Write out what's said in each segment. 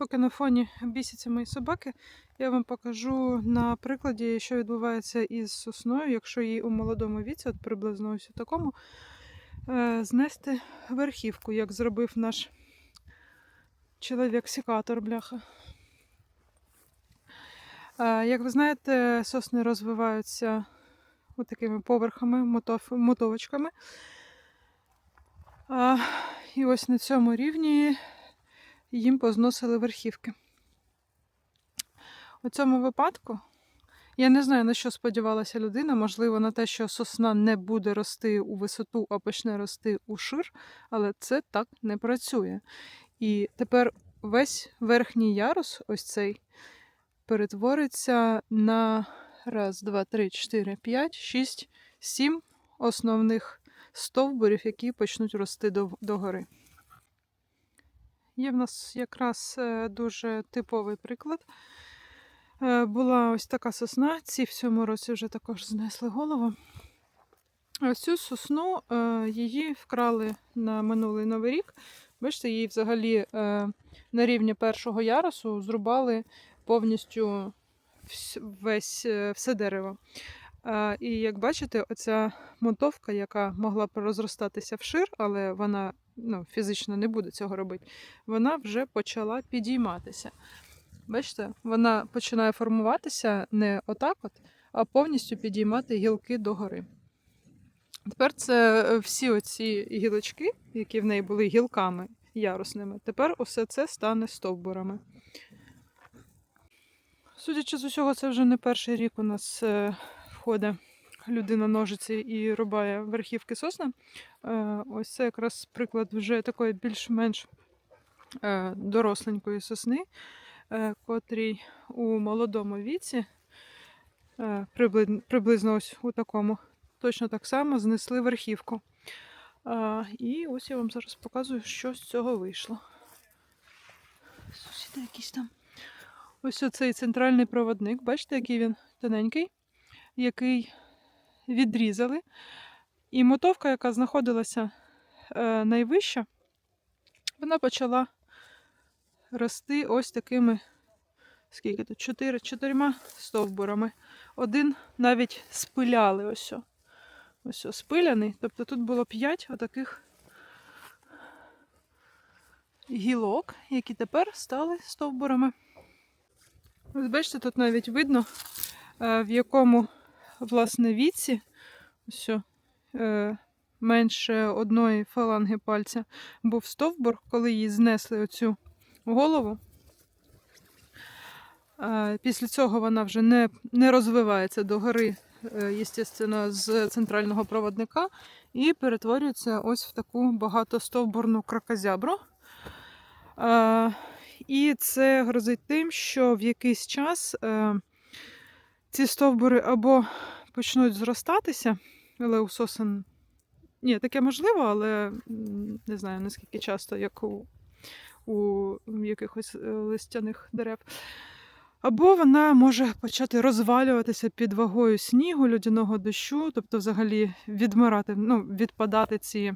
Поки на фоні бісяться мої собаки, я вам покажу на прикладі, що відбувається із сосною, якщо її у молодому віці, от приблизно ось у такому, е, знести верхівку, як зробив наш чоловік-сікатор, бляха. Е, Як ви знаєте, сосни розвиваються такими поверхами, мотов, мотовочками. А, і ось на цьому рівні їм позносили верхівки. У цьому випадку я не знаю, на що сподівалася людина, можливо, на те, що сосна не буде рости у висоту, а почне рости у шир, але це так не працює. І тепер весь верхній ярус, ось цей, перетвориться на раз, два, три, чотири, п'ять, шість, сім основних стовбурів, які почнуть рости до, догори. Є в нас якраз е, дуже типовий приклад. Е, Була ось така сосна, ці в цьому році вже також знесли голову. Ось цю сосну е, її вкрали на минулий новий рік. Бачите, її взагалі на рівні першого ярусу зрубали повністю весь, все дерево. І як бачите, оця мотовка, яка могла розростатися вшир, але вона ну, фізично не буде цього робити, вона вже почала підійматися. Бачите, вона починає формуватися не отак, от, а повністю підіймати гілки догори. Тепер це е, всі оці гілочки, які в неї були гілками ярусними, тепер усе це стане стовбурами. Судячи з усього, це вже не перший рік у нас е, входить людина ножиці і рубає верхівки сосна. Е, ось це якраз приклад вже такої більш-менш е, доросленької сосни, е, котрій у молодому віці, приблизно ось у такому, точно так само знесли верхівку. І ось я вам зараз показую, що з цього вийшло. Сусіди якісь там. Ось оцей центральний проводник, бачите, який він тоненький, який відрізали. І мотовка, яка знаходилася е, найвища, вона почала рости ось такими, скільки тут, чотири, чотирма стовбурами. Один навіть спиляли ось. о. Ось спиляний. Тобто тут було п'ять отаких гілок, які тепер стали стовбурами. Ось бачите, тут навіть видно, е, в якому власне віці ось, е, менше одної фаланги пальця був стовбур, коли їй знесли оцю голову. Е, Після цього вона вже не, не розвивається догори, е, з центрального проводника і перетворюється ось в таку багатостовбурну кракозябру. Е, І це грозить тим, що в якийсь час е, ці стовбури або почнуть зростатися, але у сосен. Ні, таке можливо, але не знаю наскільки часто, як у, у якихось е, листяних дерев. Або вона може почати розвалюватися під вагою снігу, людяного дощу, тобто взагалі відмирати, ну, відпадати ці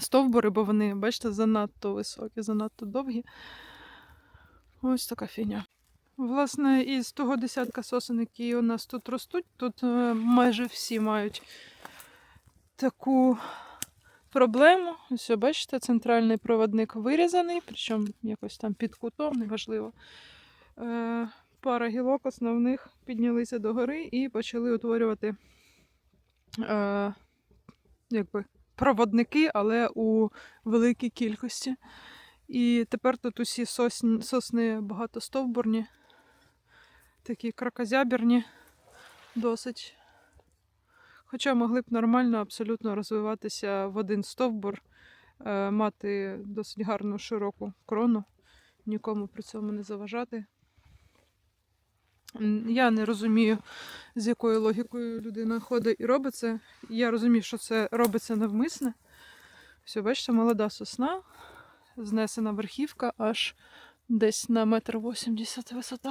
стовбури, бо вони, бачите, занадто високі, занадто довгі. Ось така фігня. Власне, із того десятка сосен, які у нас тут ростуть, тут е, майже всі мають таку проблему. Ось, бачите, центральний проводник вирізаний, причому якось там під кутом, неважливо. Е, Пара гілок основних піднялися догори і почали утворювати е, якби, проводники, але у великій кількості. І тепер тут усі сосні, сосни багатостовбурні, такі кракозябірні досить. Хоча могли б нормально абсолютно розвиватися в один стовбур, е, мати досить гарну широку крону, нікому при цьому не заважати. Я не розумію, з якою логікою людина ходить і робить це. Я розумію, що це робиться навмисне. Все, бачите, молода сосна, знесена верхівка аж десь на метр вісімдесят висота.